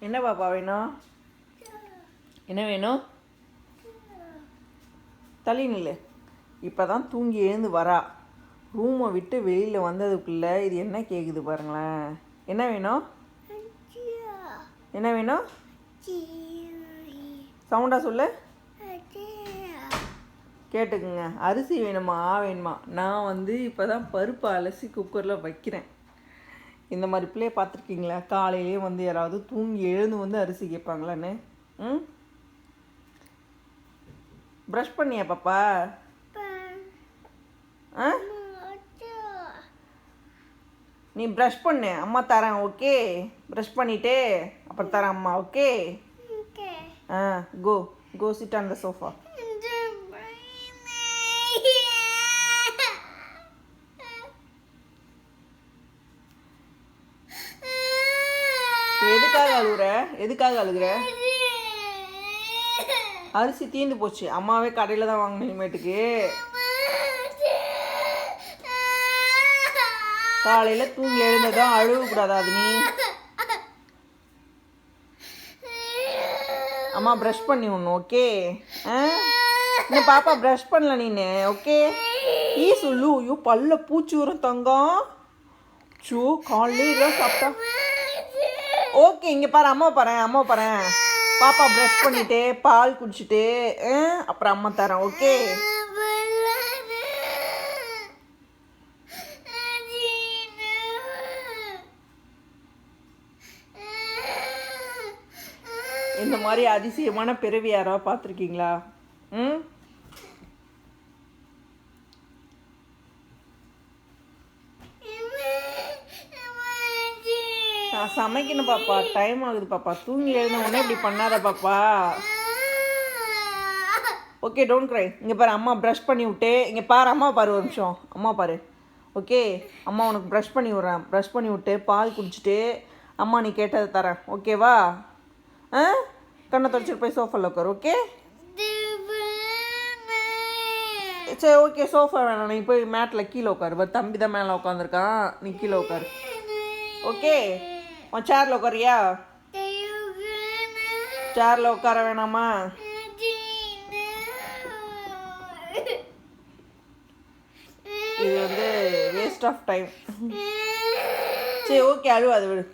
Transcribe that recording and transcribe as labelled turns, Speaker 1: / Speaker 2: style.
Speaker 1: என்ன பாப்பா வேணும்? என்ன வேணும்? தள்ளி நில்லு. இப்போ தான் தூங்கி எழுந்து வரா. ரூமை விட்டு வெளியில் வந்ததுக்குள்ளே இது என்ன கேட்குது பாருங்களேன். என்ன வேணும்? என்ன வேணும்? சவுண்டாக சொல்லு. கேட்டுக்குங்க. அரிசி வேணுமா? ஆ வேணுமா? நான் வந்து இப்போ தான் பருப்பு அலசி குக்கரில் வைக்கிறேன். இந்த மாதிரி பிள்ளைய பார்த்துருக்கீங்களா? காலையிலேயே வந்து யாராவது தூங்கி எழுந்து வந்து அரிசி கேட்பாங்களான்னு? ம்? ப்ரஷ் பண்ணியா பாப்பா? ஆ? நீ ப்ரஷ் பண்ணு. அம்மா தரேன் ஓகே? ப்ரஷ் பண்ணிட்டே அப்புறம் தரேன் அம்மா okay? Ah go go sit on the sofa எதுக்காக அழுகுற? எதுக்காக அழுகுற? அரிசி தீந்து போச்சு. அம்மாவே கடையில் தான் வாங்கினேன் இனிமேட்டுக்கு. காலையில் தூங்கி எழுந்ததும் அழுகக்கூடாதா அது நீ அம்மா ப்ரஷ் பண்ணி ஒன்று ஓகே ஆ? இன்னும் பாப்பா ப்ரஷ் பண்ணல நீனு ஓகே ஈ சொல்லு. ஐயோ பல்ல பூச்சி வரும் தங்கம். சோ காலையில சாப்பிட்டா. ஓகே இங்கே பாரு அம்மா பாறேன் அம்மா பாறேன். பாப்பா ப்ரஷ் பண்ணிட்டு பால் குடிச்சிட்டு ஆ, அப்புறம் அம்மா தரேன் ஓகே? இந்த மாதிரி அதிசயமான பிறவி யாராவது பார்த்துருக்கீங்களா? ம்? நான் சமைக்கணும் பாப்பா. டைம் ஆகுது பாப்பா. தூங்கி எழுந்த உடனே இப்படி பண்ணாத பாப்பா. ஓகே டோன்ட் க்ரை இங்கே பாரு அம்மா ப்ரஷ் பண்ணி விட்டு இங்கே பாரு அம்மா பாரு ஒரு நிமிஷம். அம்மா பாரு. ஓகே அம்மா உனக்கு ப்ரஷ் பண்ணி விட்றேன். ப்ரஷ் பண்ணி விட்டு பால் குடிச்சிட்டு அம்மா நீ கேட்டதை தரேன். ஓகேவா ஆ? கண்ணை தொடச்சிட்டு போய் சோஃபாவில் உட்காரு ஓகே சரி ஓகே சோஃபா வேணாம். நீ போய் மேட்டில் கீழே உட்காரு. தம்பி தான் மேலே உட்காந்துருக்கான் நீ கீழே உட்காரு. ஓகே உன் சேரில் உட்காரியா சேரில் உட்கார வேணாமா? இது வந்து வேஸ்ட் ஆஃப் டைம் சரி ஓகே அழுவாது விடு.